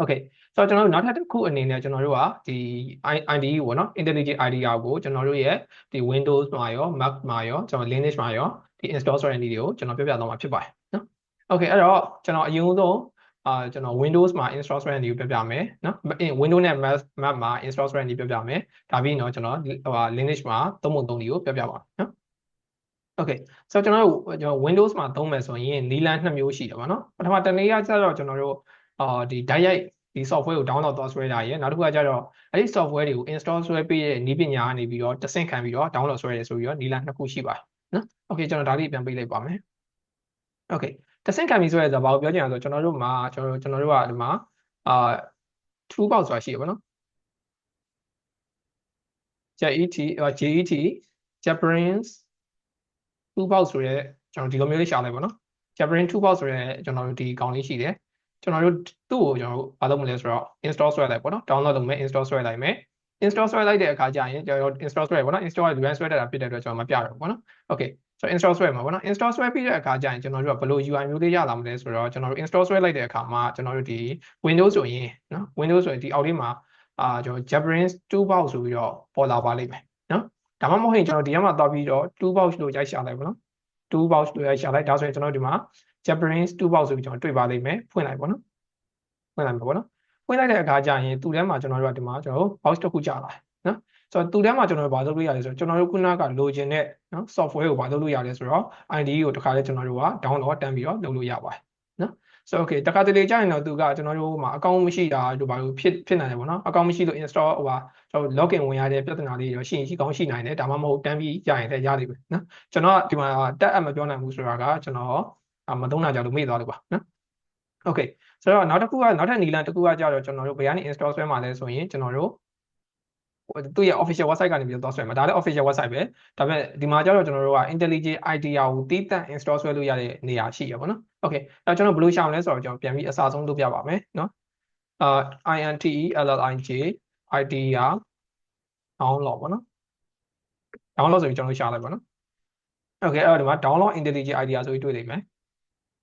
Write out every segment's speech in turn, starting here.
Okay ဆိုတော့ကျွန်တော်တို့နောက်ထပ်တစ်ခုအနေနဲ့ကျွန်တော်တို့ကဒီ IDE ကိုပေါ့နော် IntelliJ IDEA ကိုကျွန်တော်တို့ရဲ့ဒီ Windows မှာရော Mac မှာရောကျွန်တော် Linux မှာရောဒီ install ဆိုတဲ့နည်းတွေကိုကျွန်တော်ပြပြသွားမှာဖြစ်ပါတယ်နော် Okay အဲ့တော့ကျွန်တော်အရင်ဆုံးအာကျွန်တော် Windows မှာ install ဆိုတဲ့နည်းကိုပြပြမယ်နော် Windows နဲ့ Mac Mac မှာ install ဆိုတဲ့နည်းပြပြမယ်ဒါပြီးတော့ကျွန်တော်ဟို Linux မှာသုံးပုံသုံးနည်းကိုပြပြပါနော် Okay ဆိုတော့ကျွန်တော်တို့ကျွန်တော် Windows မှာသုံးမယ်ဆိုရင်နီလန်နှစ်မျိုးရှိတယ်ပေါ့နော်ပထမတစ်နည်းကကျတော့ကျွန်တော်တို့ အာဒီ direct ဒီ software ကို download သွားဆွဲတာရယ်နောက်တစ်ခုကကျတော့အဲ့ဒီ software တွေကို install ဆွဲပေးတဲ့နည်းပညာကနေပြီးတော့တဆင့်ခံပြီးတော့ download ဆွဲရဆိုပြီးတော့နီလန်နှစ်ခုရှိပါတယ်နော် Okay ကျွန်တော်ဒါလေးပြန်ပေးလိုက်ပါမယ် Okay တဆင့်ခံပြီးဆွဲရဆိုတော့ဘာကိုပြောချင်လဲဆိုတော့ကျွန်တော်တို့မှာကျွန်တော်ကျွန်တော်တို့ကဒီမှာအာ toolbox ဆိုတာရှိရပါတော့ JET JET JetBrains toolbox ဆိုရဲကျွန်တော်ဒီလိုမျိုးလေးရှာလိုက်ပါတော့ JetBrains toolbox ဆိုရဲကျွန်တော်တို့ဒီကောင်လေးရှိတယ် ကျွန်တော်တို့သူ့ကိုကျွန်တော်တို့ဘာလုပ်မလဲဆိုတော့ install ဆွဲလိုက်ပေါ့နော် download လုပ်မယ် install ဆွဲလိုက်မယ် install ဆွဲလိုက်တဲ့အခါကျရင်ကျွန်တော် install ဆွဲပေါ့နော် install က run ဆွဲတတ်တာဖြစ်တဲ့အတွက်ကျွန်တော်မပြတော့ဘူးပေါ့နော် okay ဆိုတော့ install ဆွဲမှာပေါ့နော် install ဆွဲပြီးတဲ့အခါကျရင်ကျွန်တော်တို့ကဘယ်လို UI မျိုးလေးရလာမလဲဆိုတော့ကျွန်တော်တို့ install ဆွဲလိုက်တဲ့အခါမှာကျွန်တော်တို့ဒီ Windows ဆိုရင်နော် Windows ဆိုရင်ဒီအောက်လေးမှာအာကျွန်တော် JetBrains toolbox ဆိုပြီးတော့ပေါ်လာပါလိမ့်မယ်နော်ဒါမှမဟုတ်ရင်ကျွန်တော်ဒီထဲမှာသွားပြီးတော့ toolbox လို့ရိုက်ရှာလိုက်ပေါ့နော် toolbox လို့ရိုက်ရှာလိုက်ဒါဆိုရင်ကျွန်တော်ဒီမှာ JetBrains toolbox ဆိုပြီးကျွန်တော်တွေ့ပါလိမ့်မယ်ဖွင့်လိုက်ပေါ့နော်ဖွင့်လိုက်မှာပေါ့နော်ဖွင့်လိုက်တဲ့အခါကျရင်သူ့ထဲမှာကျွန်တော်တို့ကဒီမှာကျွန်တော်တို့ box တစ်ခုကြာလာနော်ဆိုတော့သူ့ထဲမှာကျွန်တော်တို့ဘာလုပ်လို့ရလဲဆိုတော့ကျွန်တော်တို့ခုနကလိုချင်တဲ့နော် software ကိုဘာလုပ်လို့ရလဲဆိုတော့ IDE ကိုတခါလေကျွန်တော်တို့က download တန်းပြီးတော့လုပ်လို့ရပါတယ်နော်ဆိုတော့ okay တခါတလေကြာရင်တော့သူကကျွန်တော်တို့မှာအကောင့်မရှိတာတို့ဘာလို့ဖြစ်ဖြစ်နိုင်တယ်ပေါ့နော်အကောင့်မရှိလို့ install ဟိုဟာကျွန်တော် login ဝင်ရတဲ့ပြဿနာလေးရောရှိရင်ရှိကောင်းရှိနိုင်တယ်ဒါမှမဟုတ်တန်းပြီးကြာရင်လည်းရလိမ့်မယ်နော်ကျွန်တော်ဒီမှာတက်အပ်မပြောနိုင်ဘူးဆိုတာကကျွန်တော် မသုံးတာကြလို့မေ့သွားလို့ပါနော် okay ဆိုတော့နောက်တစ်ခုကနောက်ထပ်နီလန်တစ်ခုကကြတော့ကျွန်တော်တို့ဘယ်ကနေ install ဆွဲမှာလဲဆိုရင်ကျွန်တော်တို့သူ့ရဲ့ official website ကနေပြီးတော့ဆွဲမှာဒါလည်း official website ပဲဒါပေမဲ့ဒီမှာကျတော့ကျွန်တော်တို့က IntelliJ IDEA ကိုတည်တံ့ install ဆွဲလို့ရတဲ့နေရာရှိရပါတော့။ Okay အဲကျွန်တော်ဘယ်လိုရှောင်လဲဆိုတော့ကျွန်တော်ပြန်ပြီးအစားဆုံးလုပ်ပြပါမယ်နော်။အာ INTELLIJ IDEA download ပေါ့နော်။ download ဆိုပြီးကျွန်တော်ရှာလိုက်ပါနော်။ Okay အဲ့တော့ဒီမှာ download IntelliJ IDEA ဆိုပြီးတွေ့လိမ့်မယ်။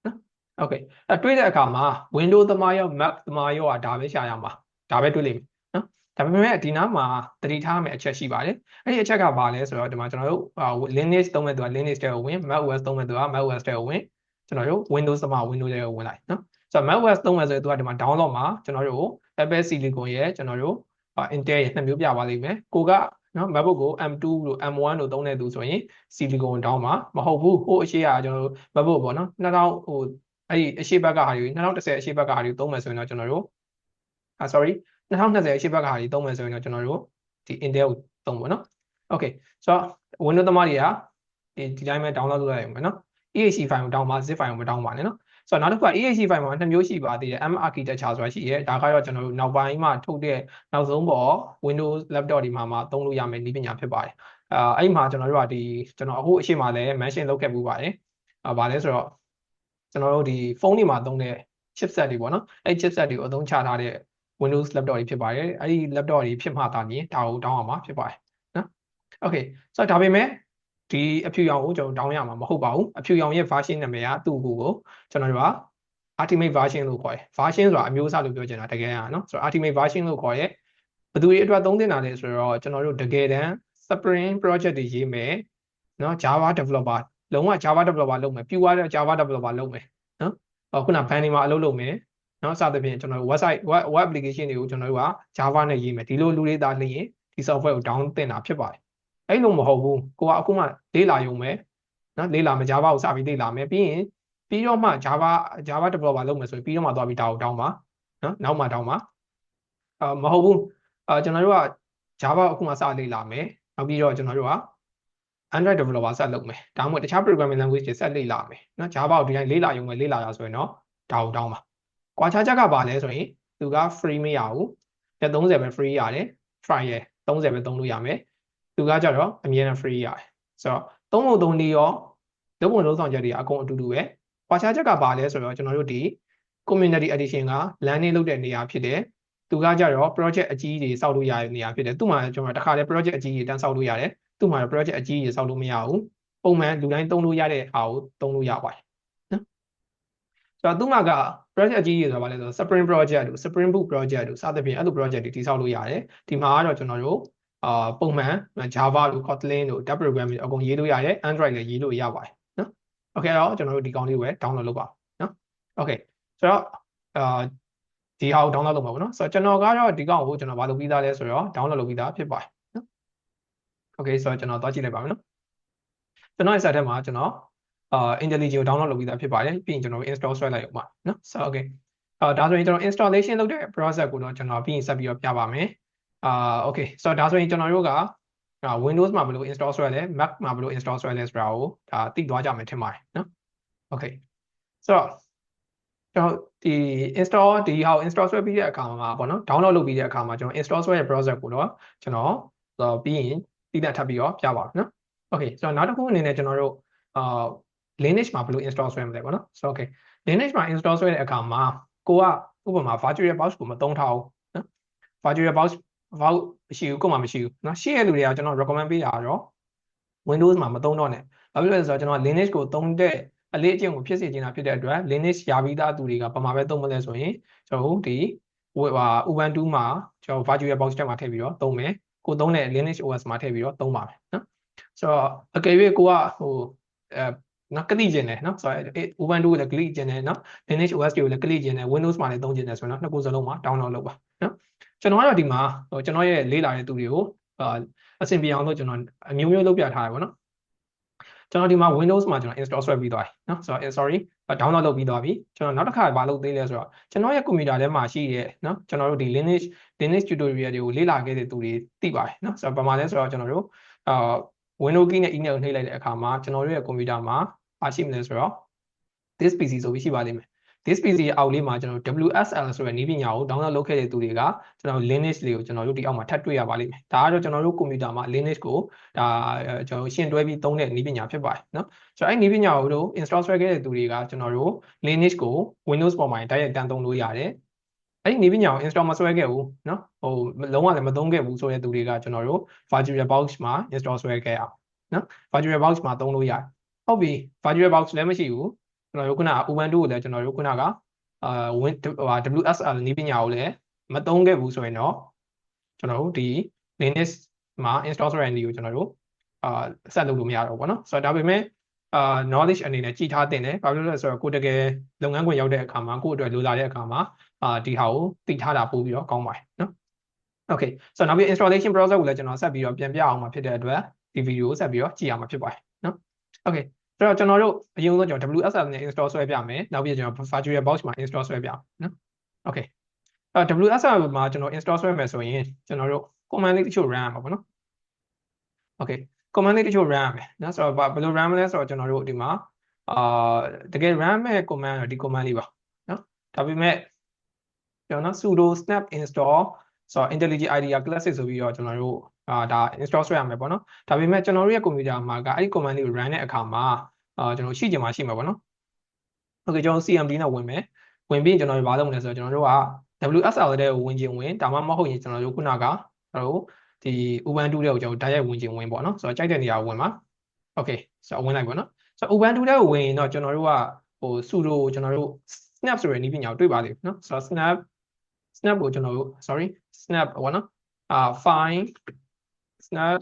နော်။ Okay အဲတွေ့တဲ့အခါမှာ Windows သမားရော Mac သမားရောကဒါပဲရှာရမှာ။ဒါပဲတွေ့လိမ့်မယ်ဒါပေမဲ့ဒီနားမှာတတိထားမယ့်အချက်ရှိပါတယ်အဲ့ဒီအချက်ကဘာလဲဆိုတော့ဒီမှာကျွန်တော်တို့ Linux သုံးမဲ့သူက Linux တဲ့ကိုဝင် macOS သုံးမဲ့သူက macOS တဲ့ကိုဝင်ကျွန်တော်တို့ Windows သမား Windows တဲ့ကိုဝင်လိုက်နော်ဆိုတော့ macOS သုံးမဲ့ဆိုရင်သူကဒီမှာ download မှာကျွန်တော်တို့ Apple Silicon ရဲ့ကျွန်တော်တို့ Intel ရဲ့နှစ်မျိုးပြပါလိမ့်မယ်ကိုက နော် MacBook ကို M2 လို့ M1 လို့သုံးတဲ့သူဆိုရင် Silicon တောင်းမှာမဟုတ်ဘူးဟိုအရှိကကျွန်တော်တို့ MacBook ပေါ့နော်2000ဟိုအဲ့ဒီအရှိဘက်ကဟာတွေ2010အရှိဘက်ကဟာတွေသုံးမယ်ဆိုရင်တော့ကျွန်တော်တို့အာ sorry 2020ရှေ့ဘက်ကဟာကြီးသုံးမယ်ဆိုရင်တော့ကျွန်တော်တို့ဒီ Intel ကိုသုံးပါနော်။ Okay ဆိုတော့ Windows သမားတွေကဒီဒီတိုင်းပဲ download လုပ်ရရင်မယ်နော်။ exe file ကို down ပါ zip file ကိုမ down ပါနဲ့နော်။ ဆိုတော့နောက်တစ်ခုက exe file မှာနှစ်မျိုးရှိပါသေးတယ် M architecture ဆိုတာရှိရဲဒါကတော့ကျွန်တော်တို့နောက်ပိုင်းမှာထုတ်တဲ့နောက်ဆုံးပေါ် Windows laptop ဒီမှာမှာသုံးလို့ရမယ်နည်းပညာဖြစ်ပါတယ်။အာအဲ့မှာကျွန်တော်တို့ကဒီကျွန်တော်အခုအရှိမလည်း mention လုပ်ခဲ့ပူပါတယ်။အာဗာလဲဆိုတော့ကျွန်တော်တို့ဒီဖုန်းတွေမှာသုံးတဲ့ chipset တွေပေါ့နော်။အဲ့ chipset တွေကိုအသုံးချထားတဲ့ Windows laptop တွေဖြစ်ပါတယ်အဲ့ဒီ laptop တွေဖြစ်မှသာမြင်ဒါကိုတောင်းအောင်မှာဖြစ်ပါတယ်နော် Okay ဆိုတော့ဒါပေမဲ့ ဒီအဖြူရောင်ကိုကျွန်တော်တောင်းရမှာမဟုတ်ပါဘူးအဖြူရောင်ရဲ့ version နာမည်ကသူ့ကိုကိုကျွန်တော်တို့က ultimate version လို့ခေါ်တယ် version ဆိုတာအမျိုးအစားလို့ပြောချင်တာတကယ်ကနော်ဆိုတော့ ultimate version လို့ခေါ်ရဲဘယ်သူတွေအတွက်သုံးသင့်တာလဲဆိုတော့ကျွန်တော်တို့တကယ်တမ်း Spring project တွေရေးမယ်နော် Java developer လုံးဝ Java developer လုပ်မယ်ပြူရတဲ့ Java developer လုပ်မယ်နော်ခုန band တွေမှာအလုပ်လုပ်မယ်နော်စသဖြင့်ကျွန်တော်တို့ website web web application တွေကိုကျွန်တော်တို့က Java နဲ့ရေးမယ်ဒီလိုလူတွေသားလျင်ဒီ software ကို down တင်တာဖြစ်ပါတယ် အဲ့လိုမဟုတ်ဘူးကိုကအခုမှလေ့လာရုံပဲနော်လေ့လာမယ် Java ကိုစပြီးလေ့လာမယ်ပြီးရင်ပြီးတော့မှ Java Java developer လုပ်မယ်ဆိုရင်ပြီးတော့မှသွားပြီးဒါကို down ပါနော်နောက်မှ down ပါအာမဟုတ်ဘူးအာကျွန်တော်တို့က Java အခုမှစလေ့လာမယ်နောက်ပြီးတော့ကျွန်တော်တို့က Android developer ဆက်လုပ်မယ်ဒါမှမဟုတ်တခြား programming language တွေဆက်လေ့လာမယ်နော် Java ကိုဒီတိုင်းလေ့လာရုံပဲလေ့လာရဆိုရင်တော့ဒါကို down ပါကွာခြားချက်ကဘာလဲဆိုရင်သူက free မရဘူးရက်30ပဲ free ရတယ် trial 30ပဲသုံးလို့ရမယ် သူကကြတော့အမြဲတမ်း free ရတယ်ဆိုတော့သုံးဖို့သုံးနည်းရောလုပ်ဖို့လုပ်ဆောင်ချက်တွေအကုန်အတူတူပဲကွာခြားချက်ကဘာလဲဆိုတော့ကျွန်တော်တို့ဒီ community edition က landing လုပ်တဲ့နေရာဖြစ်တယ်သူကကြတော့ project အကြီးကြီးစောက်လို့ရတဲ့နေရာဖြစ်တယ်သူ့မှာကျွန်တော်တခါလေ project အကြီးကြီးတန်းစောက်လို့ရတယ်သူ့မှာ project အကြီးကြီးစောက်လို့မရဘူးပုံမှန်လူတိုင်းသုံးလို့ရတဲ့ဟာကိုသုံးလို့ရပါတယ်ဆိုတော့သူ့မှာက project အကြီးကြီးဆိုတာဘာလဲဆိုတော့ Spring project တို့ Spring Boot project တို့စသဖြင့်အဲ့လို project တွေတည်ဆောက်လို့ရတယ်ဒီမှာကတော့ကျွန်တော်တို့ အာပုံမှန် Java တို့ Kotlin တို့ Tab programming အကုန်ရေးလို့ရတယ် Android လည်းရေးလို့ရပါတယ်နော် Okay အဲ့တော့ကျွန်တော်တို့ဒီကောင်လေးကိုပဲ download လုပ်ပါနော် Okay ဆိုတော့အာဒီဟာကို download လုပ်မှာပေါ့နော်ဆိုတော့ကျွန်တော်ကတော့ဒီကောင်ကိုကျွန်တော်ဘာလုပ်ပြီးသားလဲဆိုတော့ download လုပ်ပြီးသားဖြစ်ပါတယ်နော် Okay ဆိုတော့ကျွန်တော်သွားကြည့်လိုက်ပါမယ်နော်ကျွန်တော်ရဲ့ site ထဲမှာကျွန်တော်အာ IntelliJ ကို download လုပ်ပြီးသားဖြစ်ပါတယ်ပြီးရင်ကျွန်တော် install ဆွဲလိုက်အောင်ပါနော်ဆိုတော့ okay အာဒါဆိုရင်ကျွန်တော် installation လုပ်တဲ့ process ကိုတော့ကျွန်တော်ပြီးရင်ဆက်ပြီးတော့ပြပါမယ် အာ okay ဆိုတော့ဒါဆိုရင်ကျွန်တော်တို့က Windows မှာဘယ်လို install ဆွဲလဲ Mac မှာဘယ်လို install ဆွဲလဲဆိုတာကိုဒါသိသွားကြမယ်ထင်ပါတယ်နော် okay ဆိုတော့ကျွန်တော်ဒီ install ဒီဟာကို install ဆွဲပြီးတဲ့အခါမှာပေါ့နော် download လုပ်ပြီးတဲ့အခါမှာကျွန်တော် install ဆွဲတဲ့ process ကိုတော့ကျွန်တော်ပြီးရင်တည်တဲ့ထပ်ပြီးတော့ပြပါမယ်နော် okay ဆိုတော့နောက်တစ်ခုအနေနဲ့ကျွန်တော်တို့အာ Linux မှာဘယ်လို install ဆွဲမလဲပေါ့နော်ဆိုတော့ okay Linux မှာ install ဆွဲတဲ့အခါမှာကိုကဥပမာ virtual box ကိုမသုံးထားဘူးနော် virtual box ဘာမရှိဘူးကိုမှမရှိဘူးနော်ရှိရတဲ့လူတွေကကျွန်တော် recommend ပေးတာတော့ Windows မှာမသုံးတော့နဲ့ဘာဖြစ်လဲဆိုတော့ကျွန်တော် Linux ကိုသုံးတဲ့အလေးအကျင့်ကိုဖြစ်စေချင်တာဖြစ်တဲ့အတွက် Linux ရာပြီးသားသူတွေကဘာမှပဲသုံးမလဲဆိုရင်ကျွန်တော်ဒီဟို Ubuntu မှာကျွန်တော် virtual box တက်မှာထည့်ပြီးတော့သုံးမယ်ကိုသုံးတဲ့ Linux OS မှာထည့်ပြီးတော့သုံးပါမယ်နော်ဆိုတော့အကယ်၍ကိုကဟိုအဲနော်ကလိကျင်တယ်နော်ဆိုတော့ Ubuntu ကိုလည်းကလိကျင်တယ်နော် Linux OS ကိုလည်းကလိကျင်တယ် Windows မှာလည်းသုံးကျင်တယ်ဆိုတော့နှစ်ခုစလုံးမှာ download လုပ်ပါနော် ကျွန်တော်ကတော့ဒီမှာဟိုကျွန်တော်ရဲ့လေ့လာတဲ့သူတွေကိုအာအဆင်ပြေအောင်လို့ကျွန်တော်အမျိုးမျိုးလုပ်ပြထားတယ်ပေါ့နော်ကျွန်တော်ဒီမှာ Windows မှာကျွန်တော် install ဆွဲပြီးသွားပြီနော်ဆိုတော့ sorry download လုပ်ပြီးသွားပြီကျွန်တော်နောက်တစ်ခါဘာလုပ်သေးလဲဆိုတော့ကျွန်တော်ရဲ့ကွန်ပျူတာထဲမှာရှိတဲ့နော်ကျွန်တော်တို့ဒီ Linux Linux tutorial တွေကိုလေ့လာခဲ့တဲ့သူတွေသိပါတယ်နော်ဆိုတော့ဘာမှလဲဆိုတော့ကျွန်တော်တို့အာ Windows key နဲ့ email နှိပ်လိုက်တဲ့အခါမှာကျွန်တော်တို့ရဲ့ကွန်ပျူတာမှာအားရှိမလဲဆိုတော့ this PC ဆိုပြီးရှိပါလိမ့်မယ် this PC ရဲ့အောက်လေးမှာကျွန်တော် WSL ဆိုတဲ့နည်းပညာကို download လုပ်ခဲ့တဲ့သူတွေကကျွန်တော် Linux လေးကိုကျွန်တော်တို့ဒီအောက်မှာထပ်တွေ့ရပါလိမ့်မယ်ဒါကတော့ကျွန်တော်တို့ကွန်ပျူတာမှာ Linux ကိုဒါကျွန်တော်ရှင်းတွဲပြီးသုံးတဲ့နည်းပညာဖြစ်ပါတယ်เนาะဆိုတော့အဲ့နည်းပညာကိုတို့ install ဆွဲခဲ့တဲ့သူတွေကကျွန်တော်တို့ Linux ကို Windows ပေါ်မှာတိုက်ရိုက်တန်းသုံးလို့ရတယ်အဲ့ဒီနည်းပညာကို install မဆွဲခဲ့ဘူးเนาะဟိုလုံးဝလည်းမသုံးခဲ့ဘူးဆိုတဲ့သူတွေကကျွန်တော်တို့ virtual box မှာ install ဆွဲခဲ့အောင်เนาะ virtual box မှာသုံးလို့ရတယ်ဟုတ်ပြီ virtual box လည်းမရှိဘူး ကျွန်တော်တို့ခုနက Ubuntu ကိုလည်းကျွန်တော်တို့ခုနကအာ win WSL နည်းပညာကိုလည်းမသုံးခဲ့ဘူးဆိုရင်တော့ကျွန်တော်တို့ဒီ Linux မှာ install ဆိုတဲ့နည်းကိုကျွန်တော်တို့အာဆက်လုပ်လို့မရတော့ဘူးပေါ့နော်ဆိုတော့ဒါပေမဲ့အာ knowledge အနေနဲ့ကြည်ထားတင်တယ်ဘာဖြစ်လို့လဲဆိုတော့ကိုတကယ်လုပ်ငန်းခွင်ရောက်တဲ့အခါမှာကိုအတွက်လိုလာတဲ့အခါမှာအာဒီဟာကိုသိထားတာပို့ပြီးတော့ကောင်းပါတယ်နော် Okay ဆိုတော့နောက်ပြီး installation process ကိုလည်းကျွန်တော်ဆက်ပြီးတော့ပြန်ပြအောင်မှာဖြစ်တဲ့အတွက်ဒီ video ကိုဆက်ပြီးတော့ကြည့်ရမှာဖြစ်ပါတယ်နော် Okay ဆိုတော့ကျွန်တော်တို့အရင်ဆုံးကျွန်တော် WSL နဲ့ install ဆွဲပြမယ်နောက်ပြီးကျွန်တော် virtual box မှာ install ဆွဲပြအောင်နော် Okay အဲ WSL မှာကျွန်တော် install ဆွဲမယ်ဆိုရင်ကျွန်တော်တို့ command လေးတချို့ run ရမှာပေါ့နော် Okay command လေးတချို့ run ရမယ်နော်ဆိုတော့ဘယ်လို run မလဲဆိုတော့ကျွန်တော်တို့ဒီမှာအာတကယ် run မဲ့ command တော့ဒီ command လေးပါနော်ဒါပေမဲ့ကျွန်တော် sudo snap install ဆိုတော့ IntelliJ IDEA classic ဆိုပြီးတော့ကျွန်တော်တို့ အာဒါ install ဆွဲရမယ်ပေါ့နော်ဒါပေမဲ့ကျွန်တော်တို့ရဲ့ကွန်ပျူတာမှာကအဲ့ဒီ command လေးကို run တဲ့အခါမှာအာကျွန်တော်ရှိချင်မှရှိမှာပေါ့နော် Okay ကျွန်တော် CMD နဲ့ဝင်မယ်ဝင်ပြီးကျွန်တော်တို့ဘာလုပ်မလဲဆိုတော့ကျွန်တော်တို့က WSL တဲ့ကိုဝင်ခြင်းဝင်ဒါမှမဟုတ်ရင်ကျွန်တော်တို့ခုနကကျွန်တော်တို့ဒီ Ubuntu တဲ့ကိုကျွန်တော်ဓာတ်ရိုက်ဝင်ခြင်းဝင်ပေါ့နော်ဆိုတော့ကြိုက်တဲ့နေရာကိုဝင်ပါ Okay ဆိုတော့ဝင်လိုက်ပေါ့နော်ဆိုတော့ Ubuntu တဲ့ကိုဝင်ရင်တော့ကျွန်တော်တို့ကဟို sudo ကျွန်တော်တို့ snap ဆိုတဲ့နည်းပညာကိုတွေ့ပါလိမ့်နော်ဆိုတော့ snap snap ကိုကျွန်တော်တို့ sorry snap ဘောနော်အာ find snap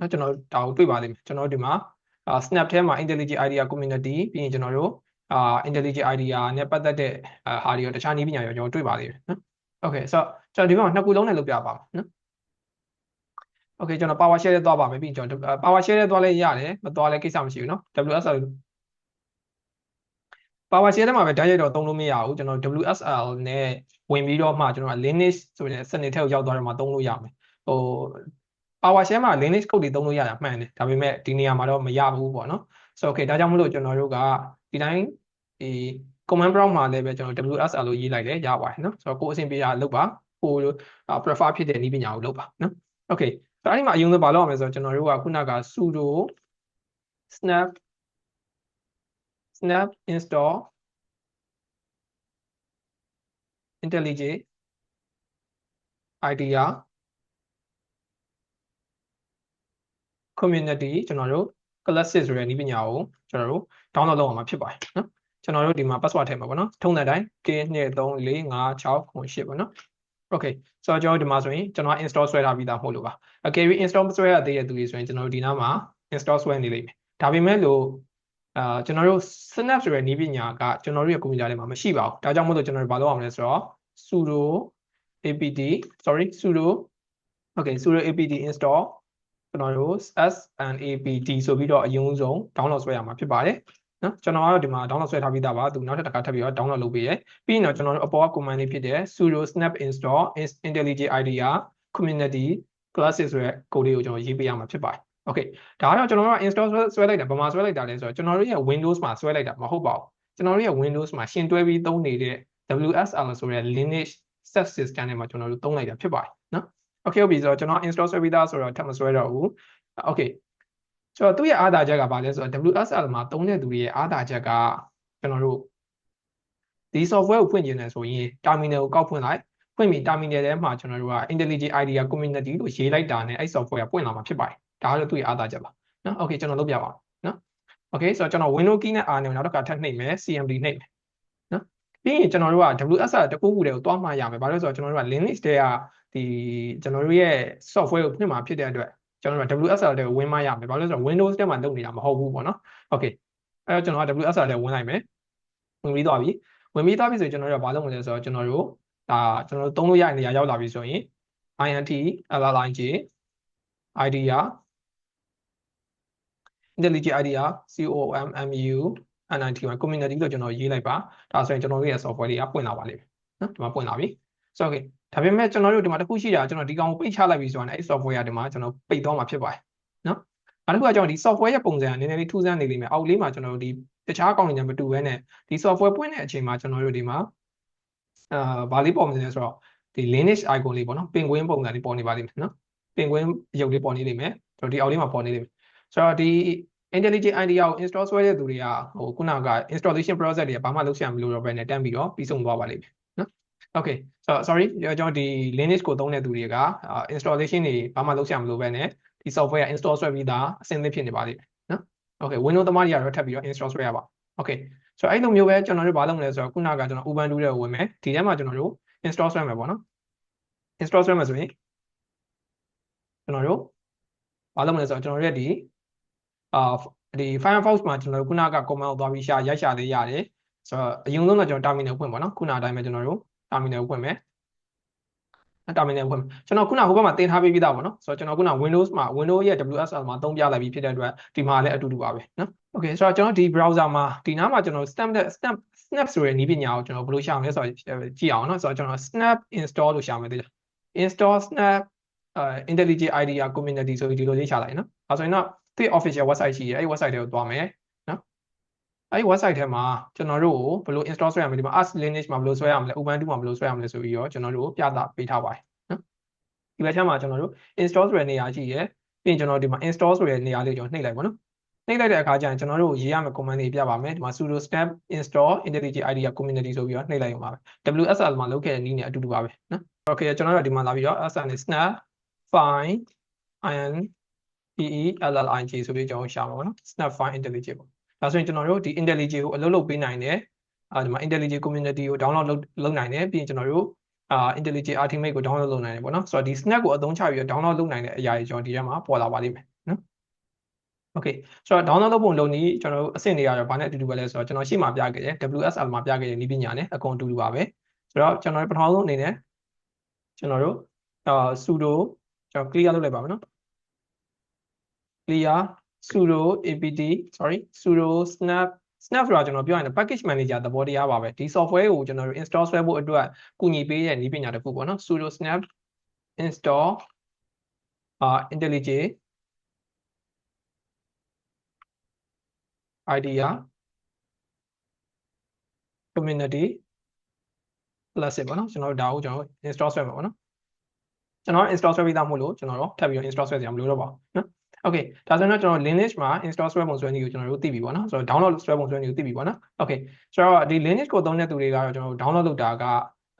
နော်ကျွန်တော်ဒါကိုတွေ့ပါလိမ့်မယ်ကျွန်တော်ဒီမှာအာ snap ထဲမှာ IntelliJ IDEA community ပြီးရင်ကျွန်တော်တို့အာ IntelliJ IDEA နဲ့ပတ်သက်တဲ့ဟာတွေရောတခြားနည်းပညာရောကျွန်တော်တွေ့ပါလိမ့်မယ်နော် Okay ဆိုတော့ကျွန်တော်ဒီဘက်မှာနှစ်ခုလုံးနဲ့လုပ်ပြပါမယ်နော် Okay ကျွန်တော် PowerShell နဲ့သွားပါမယ်ပြီးရင်ကျွန်တော် PowerShell နဲ့သွားလဲရတယ်မသွားလဲကိစ္စမရှိဘူးနော် WSL PowerShell ထဲမှာပဲဓာတ်ရိုက်တော့သုံးလို့မရဘူးကျွန်တော် WSL နဲ့ဝင်ပြီးတော့မှကျွန်တော် Linux ဆိုတဲ့စနစ်ထဲကိုရောက်သွားတော့မှသုံးလို့ရမယ် ဟို PowerShell မှာ Linux code တွေသုံးလို့ရတာမှန်တယ်ဒါပေမဲ့ဒီနေရာမှာတော့မရဘူးပေါ့နော်ဆိုတော့ okay ဒါကြောင့်မလို့ကျွန်တော်တို့ကဒီတိုင်းဒီ command prompt မှာလည်းပဲကျွန်တော် WSL လို့ရေးလိုက်တယ်ရပါတယ်နော်ဆိုတော့ကိုယ်အဆင်ပြေတာလုပ်ပါကို prefer ဖြစ်တဲ့နည်းပညာကိုလုပ်ပါနော် okay ဆိုတော့အဲ့ဒီမှာအရင်ဆုံးဘာလုပ်ရမလဲဆိုတော့ကျွန်တော်တို့ကခုနက sudo snap snap install IntelliJ IDEA community ကျွန်တော်တို့ classes ဆိုတဲ့နည်းပညာကိုကျွန်တော်တို့ download လုပ်အောင်မှာဖြစ်ပါတယ်နော်ကျွန်တော်တို့ဒီမှာ password ထည့်မှာပေါ့နော်ထုံးတဲ့အတိုင်း k 2 3 4 5 6 9ပေါ့နော် okay ဆိုတော့ကျွန်တော်ဒီမှာဆိုရင်ကျွန်တော် install ဆွဲထားပြီးသားမဟုတ်လို့ပါအကယ်၍ install မဆွဲရသေးတဲ့သူတွေဆိုရင်ကျွန်တော်တို့ဒီနားမှာ install ဆွဲနေလိမ့်မယ်ဒါပေမဲ့လို့အာကျွန်တော်တို့ synapse ဆိုတဲ့နည်းပညာကကျွန်တော်တို့ရဲ့ကွန်ပျူတာထဲမှာမရှိပါဘူးဒါကြောင့်မို့လို့ကျွန်တော်တို့ဘာလုပ်အောင်လဲဆိုတော့ sudo apt sorry sudo okay sudo apt install ကျွန်တော်တို့ snapt ဆိုပြီးတော့အရင်ဆုံး download ဆွဲရမှာဖြစ်ပါတယ်နော်ကျွန်တော်ကတော့ဒီမှာ download ဆွဲထားပြီးသားပါသူနောက်ထပ်တစ်ခါထပ်ပြီးတော့ download လုပ်ပေးရပြီးရင်တော့ကျွန်တော်တို့အပေါ်က command လေးဖြစ်တဲ့ sudo snap install IntelliJ IDEA community classes ဆိုတဲ့ code လေးကိုကျွန်တော်ရေးပေးရမှာဖြစ်ပါတယ် okay ဒါကတော့ကျွန်တော်တို့က install ဆွဲလိုက်တာဘာမှဆွဲလိုက်တာလဲဆိုတော့ကျွန်တော်တို့ရဲ့ Windows မှာဆွဲလိုက်တာမဟုတ်ပါဘူးကျွန်တော်တို့ရဲ့ Windows မှာရှင်တွဲပြီးသုံးနေတဲ့ WSL ဆိုတဲ့ Linux set system နဲ့မှာကျွန်တော်တို့သုံးလိုက်တာဖြစ်ပါတယ်နော် okay ဟုတ်ပြီဆိုတော့ကျွန်တော် install ဆွဲပြီးသားဆိုတော့ထပ်မဆွဲတော့ဘူး okay ဆိုတော့သူ့ရဲ့အားသာချက်ကဘာလဲဆိုတော့ WSL မှာသုံးတဲ့သူတွေရဲ့အားသာချက်ကကျွန်တော်တို့ဒီ software ကိုဖွင့်ကျင်တယ်ဆိုရင် terminal ကိုကောက်ဖွင့်လိုက်ဖွင့်ပြီး terminal ထဲမှာကျွန်တော်တို့က IntelliJ IDEA community လို့ရေးလိုက်တာနဲ့အဲ့ software ကပွင့်လာမှာဖြစ်ပါတယ်ဒါကတော့သူ့ရဲ့အားသာချက်ပါနော် okay ကျွန်တော်လုပ်ပြပါမယ်နော် okay ဆိုတော့ကျွန်တော် window key နဲ့ R နဲ့နောက်တစ်ခါထပ်နှိပ်မယ် CMD နှိပ်မယ်နော်ပြီးရင်ကျွန်တော်တို့က WSL တကူကူတွေကိုတွားမှရမယ်ဘာလို့လဲဆိုတော့ကျွန်တော်တို့က Linux တဲက ဒီကျွန်တော်တို့ရဲ့ software ကိုဖွင့်မှာဖြစ်တဲ့အတွက်ကျွန်တော်တို့ WSL တဲ့ဝင်မရမယ်ဘာလို့လဲဆိုတော့ Windows ထဲမှာလုပ်နေတာမဟုတ်ဘူးပေါ့နော် Okay အဲတော့ကျွန်တော်က WSL တဲ့ဝင်လိုက်မယ်ဝင်ပြီးသွားပြီဝင်ပြီးသွားပြီဆိုရင်ကျွန်တော်တို့ကဘာလုပ်မလဲဆိုတော့ကျွန်တော်တို့ဒါကျွန်တော်တို့သုံးလို့ရတဲ့နေရာရောက်လာပြီဆိုရင် INT LLIJ IDEA IntelliJ IDEA COMMU NIT1 community လို့ကျွန်တော်ရေးလိုက်ပါဒါဆိုရင်ကျွန်တော်တို့ရဲ့ software တွေကပွင့်လာပါလိမ့်မယ်နော်ဒီမှာပွင့်လာပြီ ဆိုတော့ okay ဒါပေမဲ့ကျွန်တော်တို့ဒီမှာတစ်ခုရှိတာကျွန်တော်ဒီကောင်ကိုပိတ်ချလိုက်ပြီဆိုတော့အဲ့ software ကဒီမှာကျွန်တော်ပိတ်သွားမှာဖြစ်ပါတယ်နော်နောက်တစ်ခုကကျွန်တော်ဒီ software ရဲ့ပုံစံကနည်းနည်းလေးထူးဆန်းနေလိမ့်မယ်အောက်လေးမှာကျွန်တော်တို့ဒီတခြားအကောင့်တွေနဲ့မတူဘဲနဲ့ဒီ software ပွင့်တဲ့အချိန်မှာကျွန်တော်တို့ဒီမှာအာဘာလေးပေါ်မလဲဆိုတော့ဒီ Linux icon လေးပေါ့နော်ပင်ကွင်းပုံစံလေးပေါ်နေပါလိမ့်မယ်နော်ပင်ကွင်းရုပ်လေးပေါ်နေလိမ့်မယ်ကျွန်တော်ဒီအောက်လေးမှာပေါ်နေလိမ့်မယ်ဆိုတော့ဒီ IntelliJ IDEA ကို install ဆွဲတဲ့သူတွေကဟိုခုနက installation process တွေကဘာမှလုပ်ဆရာမလိုတော့ဘဲနဲ့တန်းပြီးတော့ပြီးဆုံးသွားပါလိမ့်မယ်နော် okay so sorry ကျွန်တော်ဒီ Linux ကိုသုံးတဲ့သူတွေက installation တွေဘာမှလုပ်ဆရာမလိုဘဲနဲ့ဒီ software က install ဆွဲပြီးသားအဆင်သင့်ဖြစ်နေပါလိမ့်မယ်နော် okay Windows သမားတွေကတော့ထပ်ပြီးတော့ install ဆွဲရပါ okay so အဲ့လိုမျိုးပဲကျွန်တော်တို့ဘာလုပ်မလဲဆိုတော့ခုနကကျွန်တော် Ubuntu တဲ့ကိုဝင်မယ်ဒီထဲမှာကျွန်တော်တို့ install ဆွဲမယ်ပေါ့နော် install ဆွဲမယ်ဆိုရင်ကျွန်တော်တို့ဘာလုပ်မလဲဆိုတော့ကျွန်တော်တို့ရဲ့ဒီအာဒီ Firefox မှာကျွန်တော်တို့ခုနက command ကိုသွားပြီးရှာရိုက်ရှာလေးရတယ်ဆိုတော့အရင်ဆုံးတော့ကျွန်တော် terminal ဖွင့်ပေါ့နော်ခုနအတိုင်းပဲကျွန်တော်တို့ terminal ဖွင့်မယ် terminal ဖွင့်ကျွန်တော်ခုနဟိုဘက်မှာတင်ထားပေးပြီးသားပေါ့နော်ဆိုတော့ကျွန်တော်ခုန Windows မှာ Windows ရဲ့ WSL မှာသုံးပြလိုက်ပြီးဖြစ်တဲ့အတွက်ဒီမှာလည်းအတူတူပါပဲနော် Okay ဆိုတော့ကျွန်တော်ဒီ browser မှာဒီနားမှာကျွန်တော် snap snap snap ဆိုတဲ့နည်းပညာကိုကျွန်တော်ဘယ်လိုရှာမလဲဆိုတော့ကြည့်အောင်နော်ဆိုတော့ကျွန်တော် snap install လို့ရှာမယ်တည်း install snap uh IntelliJ IDEA community ဆိုပြီးဒီလိုလေးရှာလိုက်နော်အဲဆိုရင်တော့သူ့ official website ရှိတယ်အဲဒီ website တွေကိုသွားမယ်နော် အဲဒီ website ထဲမှာကျွန်တော်တို့ကိုဘယ်လို install ဆွဲရမလဲဒီမှာ Arch Linux မှာဘယ်လိုဆွဲရမလဲ Ubuntu မှာဘယ်လိုဆွဲရမလဲဆိုပြီးတော့ကျွန်တော်တို့ပြသပေးထားပါတယ်နော်ဒီဘက်ထဲမှာကျွန်တော်တို့ install ဆိုတဲ့နေရာရှိရယ်ပြီးရင်ကျွန်တော်ဒီမှာ install ဆိုတဲ့နေရာလေးကျွန်တော်နှိပ်လိုက်ပါနော်နှိပ်လိုက်တဲ့အခါကျရင်ကျွန်တော်တို့ရေးရမယ့် command တွေပြပါမယ်ဒီမှာ sudo snap install IntelliJ IDEA community ဆိုပြီးတော့နှိပ်လိုက်ရုံပါပဲ WSL မှာလုပ်ခဲ့တဲ့နည်းနဲ့အတူတူပါပဲနော် okay ကျွန်တော်တို့ဒီမှာလာပြီးတော့ SN snap find in EELLIG ဆိုပြီးကျွန်တော်ရှာမှာပေါ့နော် snap find IntelliJ ပေါ့ ဒါဆိုရင်ကျွန်တော်တို့ဒီ IntelliJ ကိုအလုပ်လုပ်ပေးနိုင်တယ်အာဒီမှာ IntelliJ community ကို download လုပ်လုပ်နိုင်တယ်ပြီးရင်ကျွန်တော်တို့အာ IntelliJ Ultimate ကို download လုပ်နိုင်တယ်ပေါ့နော်ဆိုတော့ဒီ snap ကိုအသုံးချပြီးတော့ download လုပ်နိုင်တဲ့အရာတွေကျွန်တော်ဒီထဲမှာပေါ်လာပါလိမ့်မယ်နော် Okay ဆိုတော့ download လုပ်ပုံလုပ်နည်းကျွန်တော်တို့အဆင့်တွေကတော့ဘာနဲ့အတူတူပဲလဲဆိုတော့ကျွန်တော်ရှေ့မှာပြခဲ့တယ် WSL မှာပြခဲ့တဲ့နည်းပညာနဲ့အကုန်အတူတူပါပဲဆိုတော့ကျွန်တော်ပထမဆုံးအနေနဲ့ကျွန်တော်တို့အာ sudo ကျွန်တော် clear လုပ်လိုက်ပါမယ်နော် clear sudo apt sorry sudo snap snap ဆိုတာကျွန်တော်ပြောရရင် package manager သဘောတရားပါပဲဒီ software ကိုကျွန်တော်တို့ install ဆွဲဖို့အတွက်ကူညီပေးတဲ့နည်းပညာတစ်ခုပေါ့နော် sudo snap install အာ IntelliJ idea community plus ပေါ့နော်ကျွန်တော်တို့ဒါကိုကျွန်တော် install ဆွဲမှာပေါ့နော်ကျွန်တော် install ဆွဲပြီးသားမို့လို့ကျွန်တော်တို့ထပ်ပြီးတော့ install ဆွဲစရာမလိုတော့ပါဘူးနော် okay ဒါဆိုရင်တော့ကျွန်တော် Linux မှာ install ဆွဲပုံဆွဲနည်းကိုကျွန်တော်တို့သိပြီပေါ့နော်ဆိုတော့ download ဆွဲပုံဆွဲနည်းကိုသိပြီပေါ့နော် okay ဆိုတော့ဒီ Linux ကိုသုံးတဲ့သူတွေကတော့ကျွန်တော်တို့ download လုပ်တာက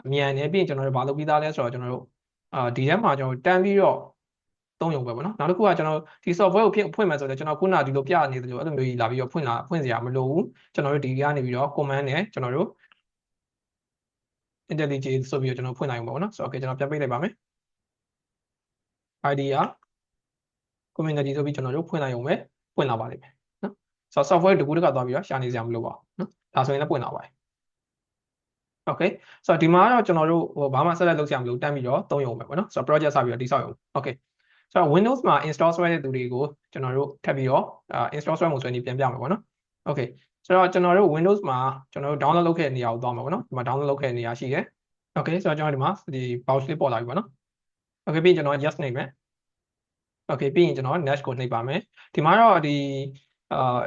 အမြန်နေပြီးရင်ကျွန်တော်တို့ဘာလုပ်ပြီးသားလဲဆိုတော့ကျွန်တော်တို့အာဒီထဲမှာကျွန်တော်တန်းပြီးတော့သုံးရုံပဲပေါ့နော်နောက်တစ်ခုကကျွန်တော်ဒီ software ကိုဖွင့်မယ်ဆိုတော့ကျွန်တော်ခုနဒီလိုပြနေတယ်လို့အဲ့လိုမျိုးကြီးလာပြီးတော့ဖွင့်လာဖွင့်စရာမလိုဘူးကျွန်တော်တို့ဒီကနေပြီးတော့ command နဲ့ကျွန်တော်တို့ IntelliJ ဆိုပြီးတော့ကျွန်တော်ဖွင့်လိုက်အောင်ပေါ့နော်ဆိုတော့ okay ကျွန်တော်ပြန်ပေးလိုက်ပါမယ် idea community ဆိုပြီးကျွန်တော်တို့ဖွင့်လိုက်အောင်ပဲဖွင့်လာပါလိမ့်မယ်နော်ဆိုတော့ software တကူတကသွားပြီးတော့ရှာနေစရာမလိုပါဘူးနော်ဒါဆိုရင်လည်းပွင့်လာပါတယ် okay ဆိုတော့ဒီမှာတော့ကျွန်တော်တို့ဟိုဘာမှဆက်လက်လုပ်စရာမလိုတန်းပြီးတော့သုံးရုံပဲပေါ့နော်ဆိုတော့ project စပြီးတော့တိစောက်ရုံ okay ဆိုတော့ Windows မှာ install ဆွဲတဲ့သူတွေကိုကျွန်တော်တို့ထပ်ပြီးတော့ install ဆွဲမှုဆွဲနည်းပြန်ပြမယ်ပေါ့နော် okay ဆိုတော့ကျွန်တော်တို့ Windows မှာကျွန်တော်တို့ download လုပ်ခဲ့တဲ့နေရာကိုသွားမှာပေါ့နော်ဒီမှာ download လုပ်ခဲ့တဲ့နေရာရှိတယ် okay ဆိုတော့ကျွန်တော်ဒီမှာဒီ browse လေးပေါ်လာပြီပေါ့နော် okay ပြီးရင်ကျွန်တော် yes နှိပ်မယ် okay ပြီးရင်ကျွန်တော် next ကိုနှိပ်ပါမယ်ဒီမှာတော့ဒီအာ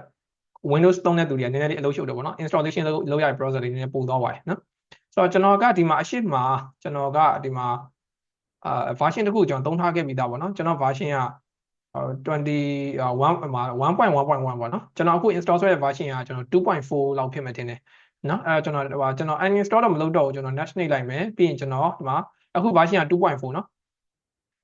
Windows သုံးတဲ့သူတွေကနည်းနည်းလေးအလုပ်ရှုပ်တယ်ပေါ့နော် installation လုပ်လုပ်ရတဲ့ browser တွေနည်းနည်းပိုသွားပါတယ်နော်ဆိုတော့ကျွန်တော်ကဒီမှာအရှိမကျွန်တော်ကဒီမှာအာ version တစ်ခုကျွန်တော်သုံးထားခဲ့ပြီးသားပေါ့နော်ကျွန်တော် version က21မှာ1.1.1ပေါ့နော်ကျွန်တော်အခု install ဆွဲတဲ့ version ကကျွန်တော်2.4လောက်ဖြစ်မှတင်တယ်နော်အဲကျွန်တော်ဟိုကျွန်တော် uninstall တော့မလုပ်တော့ဘူးကျွန်တော် next နှိပ်လိုက်မယ်ပြီးရင်ကျွန်တော်ဒီမှာအခု version က2.4နော်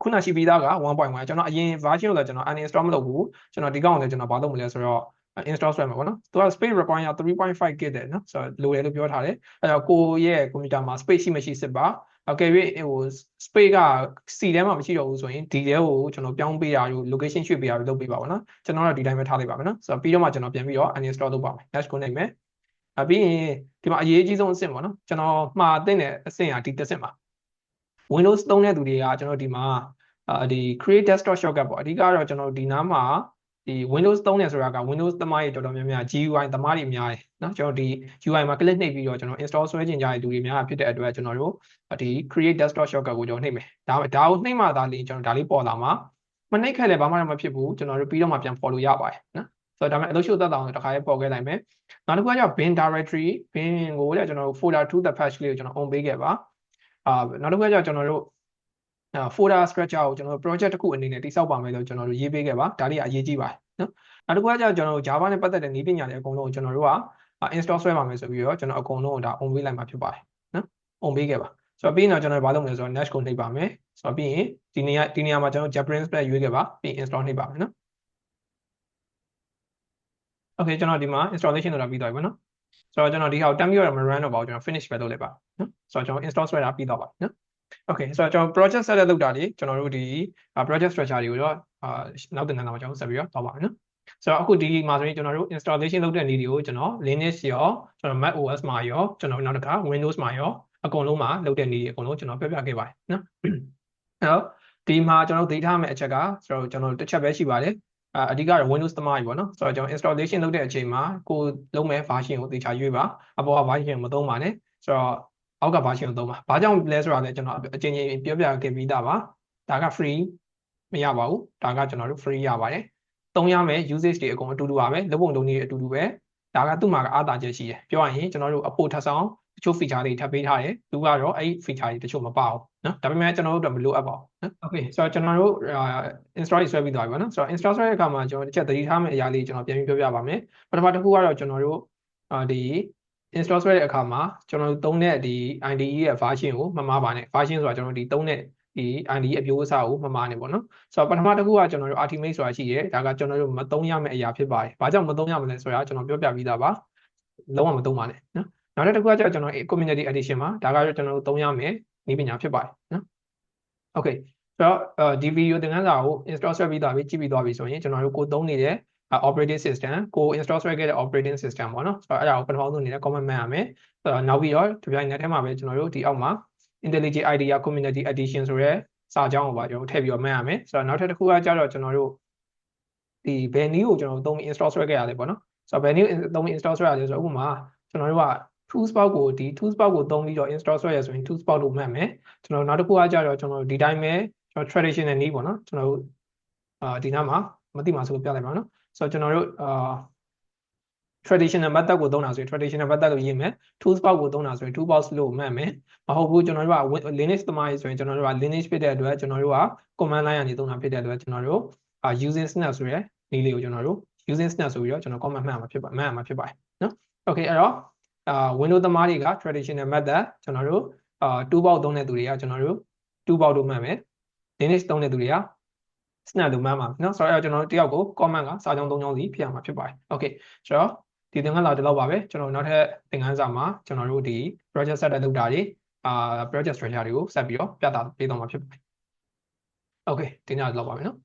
ခုနရှိပြီးသားက1.1ကျွန်တော်အရင် version ကိုလည်းကျွန်တော် uninstall မလုပ်ဘူးကျွန်တော်ဒီကောင်ကိုလည်းကျွန်တော်ဘာလုပ်မလဲဆိုတော့ install ဆွဲမှာပေါ့နော်သူက space require 3.5 gig တဲ့နော်ဆိုတော့လိုတယ်လို့ပြောထားတယ်အဲတော့ကိုရဲ့ကွန်ပျူတာမှာ space ရှိမရှိစစ်ပါအကယ်၍ဟို space က C ထဲမှာမရှိတော့ဘူးဆိုရင်ဒီထဲကိုကျွန်တော်ပြောင်းပေးတာတို့ location ရွှေ့ပေးတာတို့လုပ်ပေးပါပေါ့နော်ကျွန်တော်တော့ဒီတိုင်းပဲထားလိုက်ပါမယ်နော်ဆိုတော့ပြီးတော့မှကျွန်တော်ပြန်ပြီးတော့ uninstall လုပ်ပါမယ် next ကိုနှိပ်မယ်အပြီးရင်ဒီမှာအရေးကြီးဆုံးအဆင့်ပေါ့နော်ကျွန်တော်မှာတင်တဲ့အဆင့်ကဒီတစ်ဆင့်ပါ Windows သုံးတဲ့သူတွေကကျွန်တော်ဒီမှာဒီ create desktop shortcut ပေါ့အဓိကတော့ကျွန်တော်ဒီနားမှာဒီ Windows သုံးတယ်ဆိုတာက Windows သမားတွေတော်တော်များများ GUI သမားတွေများတယ်เนาะကျွန်တော်ဒီ UI မှာ click နှိပ်ပြီးတော့ကျွန်တော် install ဆွဲချင်ကြတဲ့လူတွေများဖြစ်တဲ့အတွက်ကျွန်တော်တို့ဒီ create desktop shortcut ကိုကျွန်တော်နှိပ်မယ်ဒါဒါကိုနှိပ်မှသာလေကျွန်တော်ဒါလေးပေါ်လာမှာမနှိပ်ခဲ့လည်းဘာမှမဖြစ်ဘူးကျွန်တော်တို့ပြီးတော့မှပြန် follow ရပါတယ်နော်ဆိုတော့ဒါမဲ့အလုပ်ရှုပ်သက်တောင်တခါလေးပေါ်ခဲ့နိုင်မယ်နောက်တစ်ခုကကျတော့ bin directory bin ကိုလည်းကျွန်တော်တို့ folder to the patch လေးကိုကျွန်တော် on ပေးခဲ့ပါ အာနောက်တစ်ခုကကျတော့ကျွန်တော်တို့ folder structure ကိုကျွန်တော် project တစ်ခုအနေနဲ့တိစောက်ပါမယ်လို့ကျွန်တော်တို့ရေးပေးခဲ့ပါဒါလေးကအရေးကြီးပါတယ်နော်နောက်တစ်ခုကကျတော့ကျွန်တော်တို့ Java နဲ့ပတ်သက်တဲ့နည်းပညာတွေအကုန်လုံးကိုကျွန်တော်တို့က install ဆွဲပါမယ်ဆိုပြီးတော့ကျွန်တော်အကုန်လုံးကိုဒါ on ပေးလိုက်မှာဖြစ်ပါတယ်နော် on ပေးခဲ့ပါဆိုတော့ပြီးရင်တော့ကျွန်တော်ဘာလုပ်မလဲဆိုတော့ next ကိုနှိပ်ပါမယ်ဆိုတော့ပြီးရင်ဒီနေရာဒီနေရာမှာကျွန်တော် Japanese ပဲရွေးခဲ့ပါပြီး install နှိပ်ပါမယ်နော် Okay ကျွန်တော်ဒီမှာ installation ဆိုတာပြီးသွားပြီပေါ့နော် ဆိုတော့ကျွန်တော်ဒီဟာကိုတမ်းပြီးတော့မ run တော့ပါဘူးကျွန်တော် finish ပဲလုပ်လိုက်ပါနော်ဆိုတော့ကျွန်တော် install ဆွဲတာပြီးသွားပါပြီနော် Okay ဆိုတော့ကျွန်တော် project set လုပ်တာလေကျွန်တော်တို့ဒီ project structure တွေကိုတော့အာနောက်တင်နေတာမှာကျွန်တော်ဆက်ပြီးတော့တောက်ပါမယ်နော်ဆိုတော့အခုဒီမှာဆိုရင်ကျွန်တော်တို့ installation လုပ်တဲ့နည်းတွေကိုကျွန်တော် Linux ရောကျွန်တော် Mac OS မှာရောကျွန်တော်နောက်တစ်ခါ Windows မှာရောအကုန်လုံးမှာလုပ်တဲ့နည်းတွေအကုန်လုံးကျွန်တော်ပြပြခဲ့ပါတယ်နော်အဲ့တော့ဒီမှာကျွန်တော်သိထားမယ့်အချက်ကဆိုတော့ကျွန်တော်တစ်ချက်ပဲရှိပါတယ် အအဓိကတော့ Windows သမားကြီးပေါ့နော်ဆိုတော့ကျွန်တော် installation လုပ်တဲ့အချိန်မှာကိုလုံးမဲ့ version ကိုသေချာရွေးပါအပေါ်က version ကိုမသုံးပါနဲ့ဆိုတော့အောက်က version ကိုသုံးပါဘာကြောင့်လဲဆိုတာလည်းကျွန်တော်အချိန်ချင်းပြောပြခဲ့ပြီးသားပါဒါက free မရပါဘူးဒါကကျွန်တော်တို့ free ရပါတယ်သုံးရမယ် usage တွေအကုန်အတူတူပါပဲလုပ်ပုံလုပ်နည်းတွေအတူတူပဲဒါကသူ့မှာကအားသာချက်ရှိတယ်ပြောရရင်ကျွန်တော်တို့အဖို့ထပ်ဆောင်တ ချို့ feature တွေထပ်ပေးထားတယ်သူကတော့အဲ့ feature တွေတချို့မပါဘူးเนาะဒါပေမဲ့ကျွန်တော်တို့တော့မလိုအပ်ပါဘူးเนาะ okay ဆိုတော့ကျွန်တော်တို့ install ဆွဲပြီးသွားပြီပေါ့နော်ဆိုတော့ install ဆွဲတဲ့အခါမှာကျွန်တော်တစ်ချက်သတိထားမယ့်အရာလေးကျွန်တော်ပြန်ပြီးပြောပြပါမယ်ပထမတစ်ခုကတော့ကျွန်တော်တို့ဒီ install ဆွဲတဲ့အခါမှာကျွန်တော်တို့သုံးတဲ့ဒီ IDE ရဲ့ version ကိုမမှားပါနဲ့ version ဆိုတာကျွန်တော်ဒီသုံးတဲ့ဒီ IDE အပြိုးအစားကိုမမှားနဲ့ပေါ့နော်ဆိုတော့ပထမတစ်ခုကကျွန်တော်တို့ Ultimate ဆိုတာရှိရဲဒါကကျွန်တော်တို့မသုံးရမယ့်အရာဖြစ်ပါတယ်ဘာကြောင့်မသုံးရမလဲဆိုတာကျွန်တော်ပြောပြပြီးသားပါလုံးဝမသုံးပါနဲ့နော် နောက်တစ်ခုကကျတော့ကျွန်တော် community edition မှာဒါကတော့ကျွန်တော်တို့သုံးရမယ်နည်းပညာဖြစ်ပါတယ်နော် okay ဆိုတော့ဒီ video သင်ခန်းစာကို install ဆွဲပြီးသွားပြီကြည့်ပြီးသွားပြီဆိုရင်ကျွန်တော်တို့ကိုသုံးနေတဲ့ operating system ကို install ဆွဲခဲ့တဲ့ operating system ပေါ့နော်ဆိုတော့အဲ့ဒါကိုပထမဆုံးအနေနဲ့ comment မှတ်ရမယ်ဆိုတော့နောက်ပြီးတော့ဒီပိုင်းနဲ့ထဲမှာပဲကျွန်တော်တို့ဒီအောက်မှာ IntelliJ IDEA Community Edition ဆိုရဲစာကြောင်းကိုပါကျွန်တော်ထည့်ပြီးတော့မှတ်ရမယ်ဆိုတော့နောက်ထပ်တစ်ခုကကြတော့ကျွန်တော်တို့ဒီဘယ်နည်းကိုကျွန်တော်တို့သုံးပြီး install ဆွဲခဲ့ရလဲပေါ့နော်ဆိုတော့ဘယ်နည်းသုံးပြီး install ဆွဲရလဲဆိုတော့ဥပမာကျွန်တော်တို့က tools box ကိုဒီ tools box ကိုသုံးပြီးတော့ install ဆွဲရဆိုရင် tools box လို့မှတ်မယ်ကျွန်တော်နောက်တစ်ခုကကြတော့ကျွန်တော်ဒီတိုင်းပဲကျွန်တော် traditional နည်းပေါ့နော်ကျွန်တော်တို့အာဒီနားမှာမသိမှဆိုလို့ပြလိုက်ပါနော်ဆိုတော့ကျွန်တော်တို့အာ traditional method ကိုသုံးတာဆိုရင် traditional method လို့ရေးမယ် tools box ကိုသုံးတာဆိုရင် toolbox လို့မှတ်မယ်မဟုတ်ဘူးကျွန်တော်တို့က Linux သမားရေးဆိုရင်ကျွန်တော်တို့က Linux ဖြစ်တဲ့အတွက်ကျွန်တော်တို့က command line ကနေသုံးတာဖြစ်တဲ့အတွက်ကျွန်တော်တို့ using snap ဆိုရဲနည်းလေးကိုကျွန်တော်တို့ using snap ဆိုပြီးတော့ကျွန်တော် comment မှတ်မှာဖြစ်ပါမှတ်မှာဖြစ်ပါတယ်နော် okay အဲ့တော့ အာ window သမားတွေက traditional method ကျွန်တော်တို့အာ2ပေါက်သုံးတဲ့သူတွေကကျွန်တော်တို့2ပေါက်လို့မှတ်မယ် Linux သုံးတဲ့သူတွေက snap လို့မှန်းပါမယ်နော်ဆိုတော့ကျွန်တော်တို့တယောက်ကို comment ကစာကြောင်း၃ကြောင်းစီဖြစ်ရမှာဖြစ်ပါတယ် okay ဆိုတော့ဒီသင်ခန်းစာဒီလောက်ပါပဲကျွန်တော်နောက်ထပ်သင်ခန်းစာမှာကျွန်တော်တို့ဒီ project set လုပ်တာတွေအာ project structure တွေကိုဆက်ပြီးတော့ပြသပေးသွားမှာဖြစ်ပါတယ် okay ဒီညဒီလောက်ပါပဲနော်